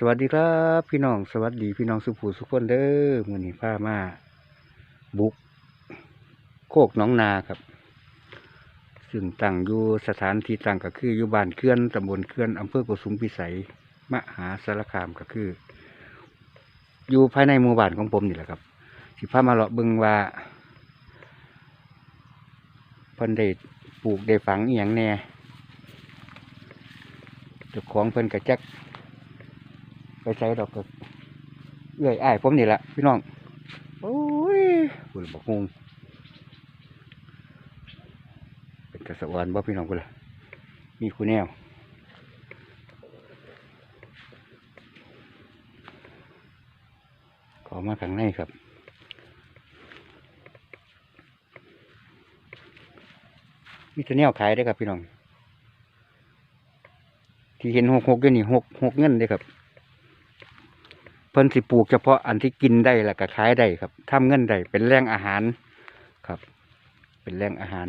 สวัสดีครับ พี่น้องสวัสดีพี่น้องสุภูสุขคนเด้อมือนี้พามาบุก โคกหนองนาครับ ซึ่งตั้งอยู่สถานที่ตั้งก็คืออยู่บ้านเคลื่อนตำบลเคลื่อนอำเภอกุสุมพิสัยมหาสารคามก็คือ อยู่ภายในหมู่บ้านของผมนี่แหละครับสิพามาเลาะเบิงว่าพิ่นได้ปลูกได้ฝังเอียงแน่เจ้าของเพิ่นก็จัก ใช้ดอกก็เอื้อยอ้ายผมนี่แหละพี่น้องโอ้ยคุณบอกงงเป็นกระสวรรค์บ่พี่น้องกูล่ะมีคูแนวขอมาข้างในครับมีแต่แนวขายได้ครับพี่น้อง ที่เห็นหกหกอยู่นี่หกหกเงินเด้ครับ เพิ่นสิปลูกเฉพาะอันที่กินได้แล้วก็ขายได้ครับทำเงินได้เป็นแหล่งอาหารครับ เป็นแหล่งอาหาร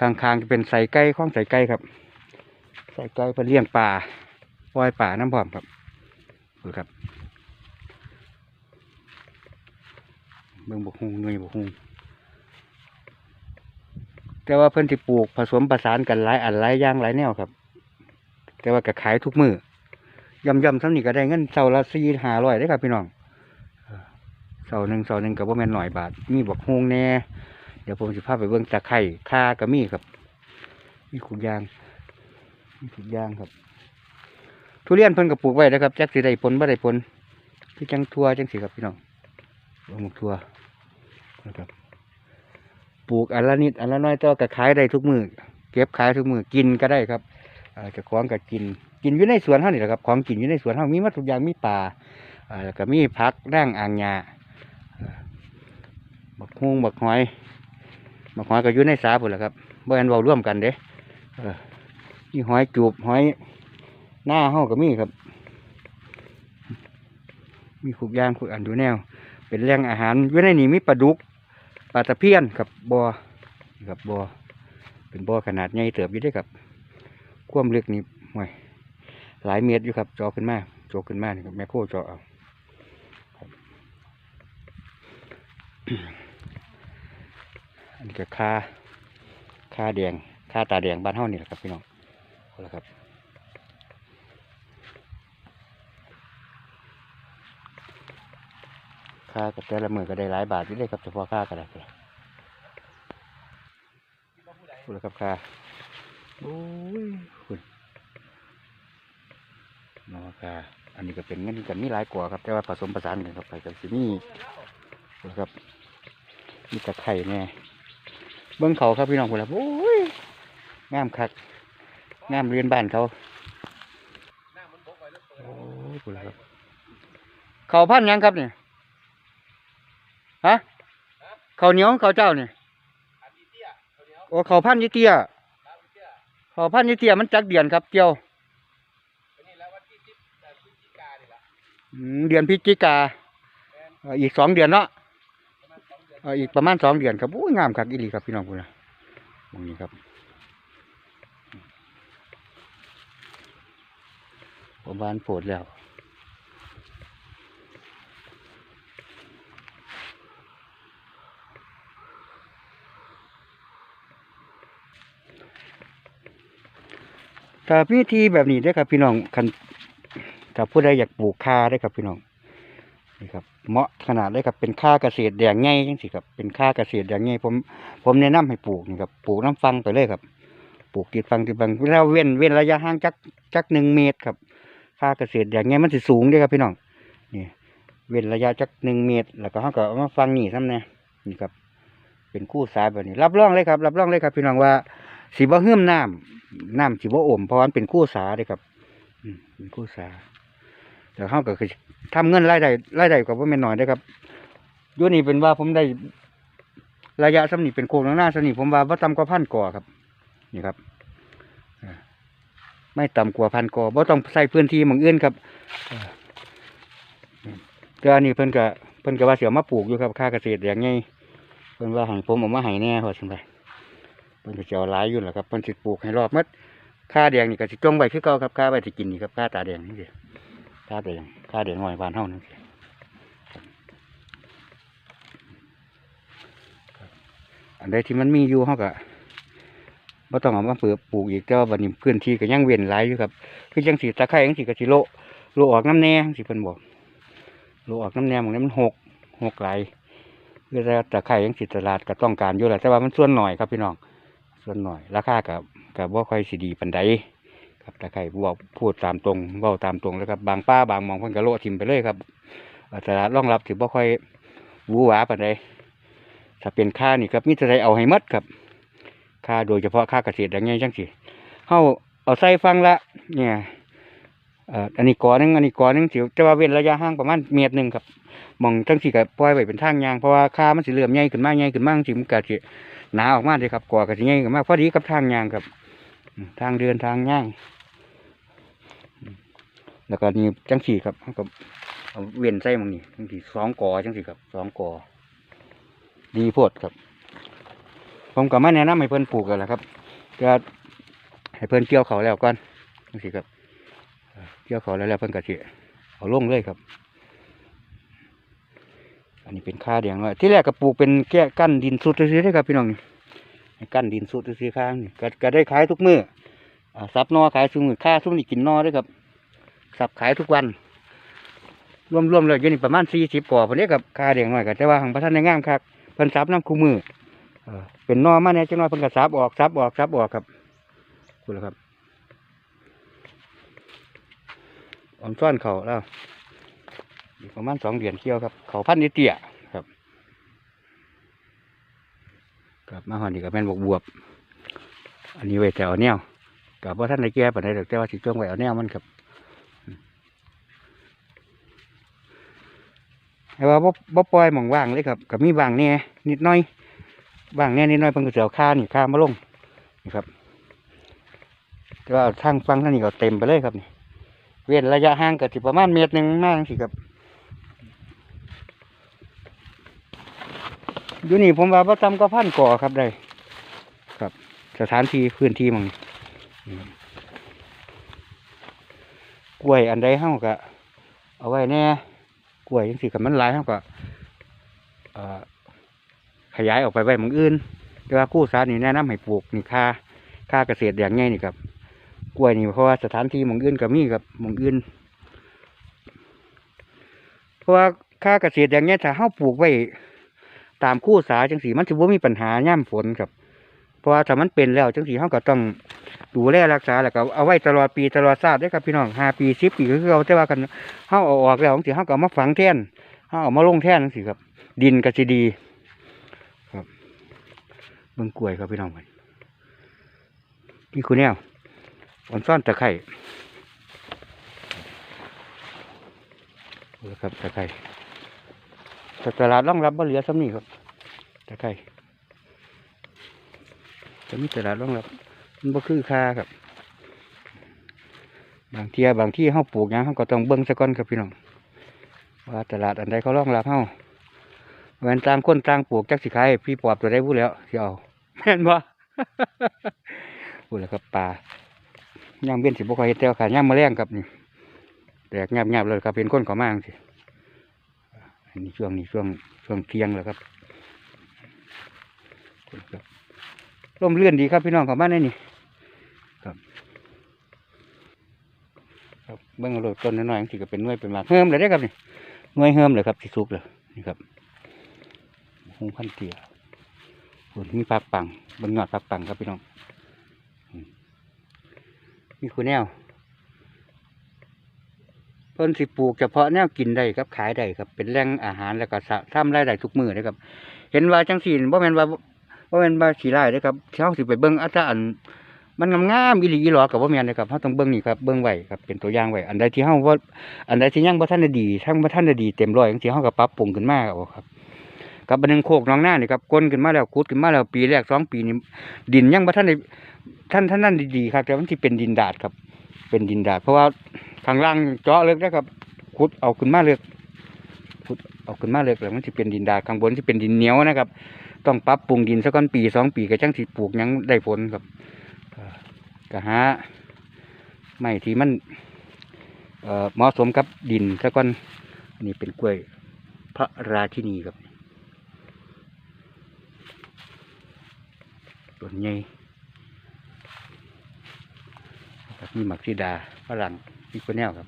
ข้างๆจะเป็นใส่ไก่ข้องใส่ไก่ครับใส่ไก่เพิ่นเลี้ยงปลาปล่อยปลาน้ำพร้อมครับดูครับเบิ่งบกฮุงหน่วยบกฮุงแต่ว่าเพิ่นสิปลูกผสมประสานกันหลายอันหลายอย่างหลายแนวครับ แต่ว่าก็ขายทุกมือ ย่ำย่ำๆซ้ำนี่ก็ได้เงินเสาละสี่ห้าร้อยได้ครับพี่น้องเสาหนึ่งเสาหนึ่งกับว่าแม่นหน่อยบาท มีบักฮวงแน่ เดี๋ยวผมจะพาไปเบิ่งตะไคร่ข่าก็มีครับมีขุนยางมีขุนยางครับ ทุเรียนเพิ่นก็ปลูกไว้นะครับแจักสิได้ผลบ่ได้ผลคือจังทัวจังสิครับพี่น้องลงทัวนะครับปลูกอันละนิดอันละน้อยต่อก็ขายได้ทุกมือเก็บขายทุกมือกินก็ได้ครับอาเจะคล้องก็กิน กินอยู่ในสวนเท่านี่แหละครับ ของกินอยู่ในสวนเท่ามีหมาทุอย่างมีป่าแล้วก็มีพักร่างอ่างหญ้าบักฮุงบักหอยบักหอยก็อยู่ในสาพุ่นแหละครับบ่แม่นเว้าร่วมกันเด้ออมีหอยจูบหอยหน้าเฮาก็มีครับ มีขุกยางขุกอันดูแนว เป็นแหล่งอาหารอยู่ในนี่มีปลาดุกปลาตะเพียนครับบ่อนี่ครับบ่อเป็นบ่อขนาดใหญ่เติบอยู่เด้อครับ ความลึกนี่ห่วย หลายเมตรอยู่ครับจอขึ้นมาจอขึ้นมานี่ครับแมคโครจอเอาครับอันนี้ก็ค่าค่าแดงค่าตาแดงบ้านเฮานี่แหละครับพี่น้องเอาละครับค่ากับแต่ละมือก็ได้หลายบาทอยู่เลยครับเฉพาะค่าก็ได้ครับเอาละครับค่าโอ้ยคุณ นอค่ะอันนี้ก็เป็นเงินกันมีหลายกว่าครับ แต่ว่าผสมผสานกันครับไปกับสิมีนะครับมีตะไคร่แน่เบื้องเขาครับพี่น้องคนละโอ้ยงามคักงามเรียนบ้านเขาโอ้ยคุณละครับ เขาพันธุ์หยังครับเนี่ยฮะเขาวเหนียวเขาวเจ้าเนี่ยโอ้เขาพันธุ์ยี่เตี้ยขอพันธุ์นี่เตี้ยมันจักเดือนครับเกี่ยวอืม เดือนพฤศจิกาอีกสองเดือนเนาะอีกประมาณสองเดือนครับโอ้ยงามครับอีหลีครับพี่น้องคุณนะมองนี้ครับประมาณโผดแล้วถ้าพิธีแบบนี้ได้ครับพี่น้องคัน ถ้าผู้ใดอยากปลูกคาได้ครับพี่น้องนี่ครับเหมาะขนาดได้ครับเป็นค่าเกษตรแดงง่ายจังสิครับเป็นค่าเกษตรแดงง่ายผมผมแนะนำให้ปลูกนี่ครับปลูกน้ำฟังไปเลยครับปลูกติดฟังติดฟังแล้วเว้นเว้นระยะห่างจักจักหนึ่งเมตรครับ ค่าเกษตรแดงง่ายมันสิสูงด้อครับพี่น้องนี่เว้นระยะจักหนึ่งเมตร แล้วก็เขาก็มาฟังนี่ซ้ำเนี่ยนี่ครับ เป็นคู่สายแบบนี้ รับรองเลยครับ รับรองเลยครับ พี่น้องว่าสีบ่เฮื่มน้ำน้ำสิบ่อมเพราะมันเป็นคู่สาเลยครับอืมเป็นคู่สา แต่เขาก็คือทำเงินรายได้รายได้ก็บ่แม่นน้อยเด้ครับยูนี่เป็นว่าผมได้ระยะสำนีเป็นโครงหน้าสำนีผมว่าบ่าต่ำกว่าพันก่อครับ นี่ครับไม่ต่ำกว่าพันก่อบ่ต้องใส่พื้นที่หมองอื่นครับอ่าแต่อันนี้เพิ่นก็เพิ่นก็ว่าเสียมาปลูกอยู่ครับค่าเกษตรอย่างไงเพิ่นว่าให้ผมเอามาให้แน่พอสิไปเพิ่นก็สิเอาหลายอยู่แหละครับเพิ่นสิปลูกให้รอบมัดค่าแดงนี่ก็สิจ้องไว้คือเก่าครับค่าไว้สิกินนี่ครับค่าตาแดงนี่สิ ค่าเดือนค่าเดือนหน่อยบานเฮานั่นอันใดที่มันมีอยู่เฮาก็บ่ต้องเอามาเปิดปลูกอีกแต่ว่าบัดนี้พื้นที่ก็ยังเว้นหลายอยู่ครับ คือจังสีตะไคร้จังสีก็สิโลโลออกน้ำแน่จังสิเพิ่นบอกโลออกน้ำแน่หมองนี้มันหกหกหลายคือแต่ตะไคร้จังสิตลาดก็ต้องการอยู่แหละแต่ว่ามันส่วนหน่อยครับพี่น้องส่วนหน่อยราคากับกับว่าค่อยสิดีปันใด ครับตะไคร้บอกพูดตามตรงเว้าตามตรงแล้วครับบางป้าบางมองเพิ่นก็โละทิมไปเลยครับตลาดรองรับถือว่าค่อยวือหวาปันใดถ้าเป็นค่านี่ครับมีแต่ใดเอาให้หมดครับ ค่าโดยเฉพาะค่าเกษตรอย่างเงี้ยจังสิเฮาเอาใส่ฟังละ เนี่ยอันนี้ก้อหนึงอันนี้ก้อหนึงสิแต่ว่าเว้นระยะห่างประมาณเมตรหนึ่งครับมองจังสิก็ปล่อยไว้เป็นทางยางเพราะว่าค่ามันสิเริ่อมใหญ่ขึ้นมากใหญ่ขึ้นมาจังสิมันก็สิหนาออกมาเลยครับกว่ากับสิง่ายกับมากพอดีกับทางยางครับ ทางเดินทางย่าง แล้วก็นี่จังสี่ครับเขาก็เอาเวียนใส่หมังนี่จังสี่สองกอจังสี่ครับสองกอดีโพดครับ ผมก็ไม่แนะนำให้เพิ่นปลูกกันแหละครับก็ให้เพิ่นเกี่ยวเขาแล้วก่อนจังสี่ครับเกี่ยวเขาแล้วแล้วเพิ่นก็สิเอาลงเลยครับ อันนี้เป็นค่าเดียงว่าที่แรกก็ปลูกเป็นแก้กั้นดินสุดซื้อได้ครับพี่น้องกั้นดินสุดซื้อข้างนี่ก็ได้ขายทุกมืออ่าซับนอขายซุมือค่าซุมนี่กินนอเด้วยครับ สับขายทุกวันรวมๆเลยยู่นี่ประมาณสี่สิบกว่าพอดีกับคาเดียงหน่อยก็แต่ว่าของพระท่านในงามครับเพิ่นซับน้ำคู่มือเป็นนอมาเนี่ยจังน้อยเพิ่นก็ซับออกซับออกซับออกครับคุณครับออมซ่อนเขาแล้วประมาณสองเดือนเกี่ยวครับ เขาพันนิเตียครับกลับมาหอนนี่กับแม่นบวบวบ อันนี้ไว้แต่เอาแนวกับว่าท่านในแก่ปานใดแต่ว่าสิจ้วงไว้เอาแนวมันครับอืม แต่ว่าบ่บ่ปล่อยหมองว่างเลยครับกับมีว่างแหน่นิดหน้อยว่างแหน่นิดหน้อยเพิ่นก็สิเอาค่านี่ค่ามาลงนี่ครับ แต่ว่าทางฟังท่างนี้ก็เต็มไปเลยครับนี่เว้นระยะห่างก็สิประมาณเมตรหนึ่งมากสิครับอยู่นี่ผมว่าประจำก็พันก่อครับได้ ครับ สถานที่พื้นที่มังกล้วยอันใดเฮาก็เอาไว้แน่ กล้วยจังสิกับมันลายเฮาก็ขยายออกไปไว้หมองอื่น แต่ว่ากู้สานี่แนะนำให้ปลูกนี่ค่าค่าเกษตรอย่างง่ายนี่ครับกล้วยนี่เพราะว่าสถานที่หมองอื่นก็มีครับหมองอื่นเพราะว่าค่าเกษตรอย่างเงี้ยถ้าเฮาปลูกไว้ตามคู่สาจังสีมันถือว่ามีปัญหาย่ำฝนครับ เพราะว่าถ้ามันเป็นแล้วจังสีเขาก็ต้อง ดูแลรักษาแล้วก็เอาไว้ตลอดปีตลอดชาติได้ครับพี่น้องห้าปีสิบปีก็คือเอาแต่ว่ากันเขาเอาออกแล้วจังสีเขาก็เอามาฝังแท่นเขาเอามาลงแท่นจังสีครับ ดินก็สิดี ครับเบิ่งกล้วยครับพี่น้องมันนี่คุณแนวอ่อนซ่อนตะไคร่เอาละครับตะไคร่แต่ตลาดรองรับบ่เหลือซ้ำนี่ครับตะไคร่จะมีตลาดรองรับ มันบ่คือค่าครับ บางเทียบางที่เฮาปลูกหยังเฮาก็ต้องเบิ่งซะก่อนครับพี่น้องว่าตลาดอันใดเขารองรับเฮาแม่นต่างคนต่างปลูกจักสิขายพี่ปอบตัวได้พูดแล้วสิเอาแม่นบ่พูดแล้วครับปลาย่างเบี้ยนสิบ่ค่อยเฮ็ดแต่ว่าขาย่างแมลงครับนี่แตกงาบๆเลยครับเป็นคนขามางสิอันนี้ช่วงนี้ช่วงช่วงเที่ยงแล้วครับร่มเรื่อนดีครับพี่น้องของบ้านนี่นี่ ครับครับ เบื้องโลดต้นน้อยๆที่ก็เป็นน่วยเป็นมากเฮิมเลยได้ครับนี่น่วยเฮิมเลยครับที่สุกเลยนี่ครับหงพันเตียผลมีผักปังบื้องยอดผักปังครับพี่น้องมีคุณแนวเพิ่นสิปลูกเฉพาะแนวกินได้ครับขายได้ครับ เป็นแหล่งอาหารแล้วก็สะทำรายได้ทุกมือเลยครับ เห็นว่าจังสี่บ่แมนว่าบ่แมนว่าสีร้ายเด้อครับเฮาสิไปเบิ่งอาจารย์ มันงามๆอีหลีอีหลอก็บ่แม่นเด้อครับเฮาต้องเบิ่งนี่ครับเบิ่งไหวครับเป็นตัวอย่างไหวอันใดที่เฮาบ่าอันใดที่ยังบ่ทันดีทั้งบ่ทันดีเต็มร้อยจังซี่เฮาก็ปรับปรุงขึ้นมาเอาครับกับบันนึงโคกน้องหน้านี่ครับก้นขึ้นมาแล้วขุดขึ้นมาแล้วปีแรกสองปีนี่ดินยังบ่ทันได้ท่านท่านนั่นดีๆครับ แต่มันสิเป็นดินดาดครับ เป็นดินดาด เพราะว่าข้างล่างเจาะลึกนะครับขุดเอาขึ้นมาเลือกขุดเอาขึ้นมาเลือกแล้วมันจะเป็นดินดาดข้างบนที่เป็นดินเหนียวนะครับ ต้องปรับปรุงดินสักก้อนปีสองปีก็จังสิปลูกยังได้ผลครับ ก็หาไม่ที่มันเหมาะสมกับดินซะก่อนอันนี้เป็นกล้วยพระราชินีครับต้นใหญ่ครับมีหมักซีดาฝรั่งมีกคนแนวครับ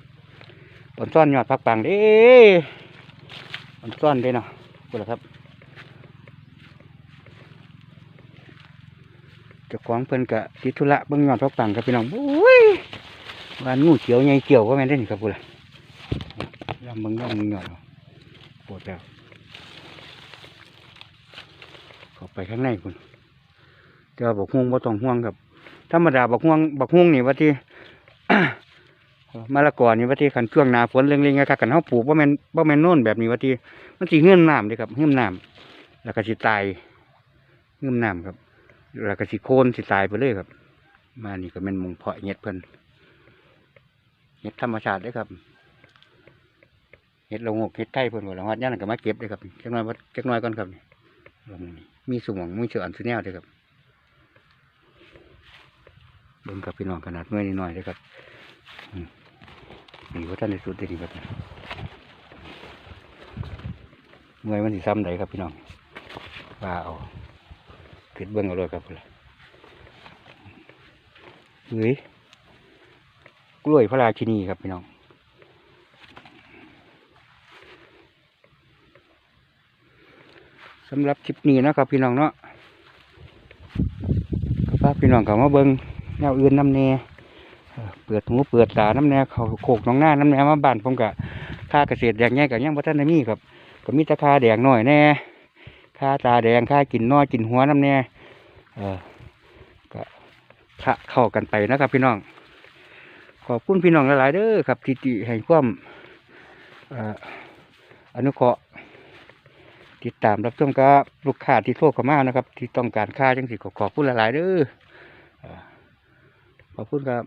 ผลซ่อนยอดพักปังเด้ผลซ่อนเด้เนาะกูละครับเจ้า ของเพิ่นกะทิธุระเบิ่งยอดพักปังครับพี่น้องโอ้ยวานงูเขียวใหญ่เกี่ยวก็แม่นได้นี่ครับพูดละยำมึงยำมึงหยอดเอาปวดแล้วเข้าไปข้างในคุณแต่ว่าบักฮวงบ่ต้องห่วงครับธรรมดาบักฮวงบักฮวงนี่ว่าที่มะละกอนี่ว่าที่ขันช่วงหนาฝนเร่งๆนะครับขันเฮาปลูกว่าแม่นว่าแม่นโน่นแบบนี้ว่าที่มันสิเหื่อมน้ำเด้ครับเหื่อมน้ำแล้วก็สิตายเหื่อมน้ำครับ แล้วก็สิโคนสิตายไปเลยครับ มานี่ก็แม่นหมงเพาะเห็ดเพิ่นเห็ดธรรมชาติเด้วยครับเห็ดลงหกเห็ดไทยเพิ่นว่าละหัดย่านนก็มาเก็บเด้อครับจักหน่อยว่าจักหน่อยก่อนครับนี่ลงนี่มีสมองมีเชืออันสุแนวเด้อครับเบิ่งกับพี่น้องขนาดเมื่อยนิดหน่อยเด้อครับอืมนี่ว่าท่านในสุดเด้อนี่ครับเมื่อยมันสิซ้ำใดครับพี่น้องว่าเอา เกิดเบิ่งเอาเลยครับพุ่นล่ะเฮ้ยกล้วยพระราชินีครับพี่น้องสำหรับคลิปนี้นะครับพี่น้องเนาะก็ฝากพี่น้องกับมาเบิงแนวอื่นน้ำแน่เอ่อเปิดหูเปิดตาน้ำแน่เขาโขกน้องหน้าน้ำแน่มาบ้านผมกะค่าเกษตรแดงแง่กับยังบ่ทันได้มีครับก็มีตะคาแดงหน่อยแน่ ค่าตาแดงค่ากินน้อยกินหัวน้ำแน่เออก็พระเข้ากันไปนะครับ พี่น้อง ขอบคุณพี่น้องหลายๆเด้อครับที่ที่ให้ความอนุเคราะห์ติดตามรับชมกับลูกค้าที่โทรเข้ามานะครับ ที่ต้องการค่าจังสิขอขอบคุณหลายๆเด้อขอบคุณครับ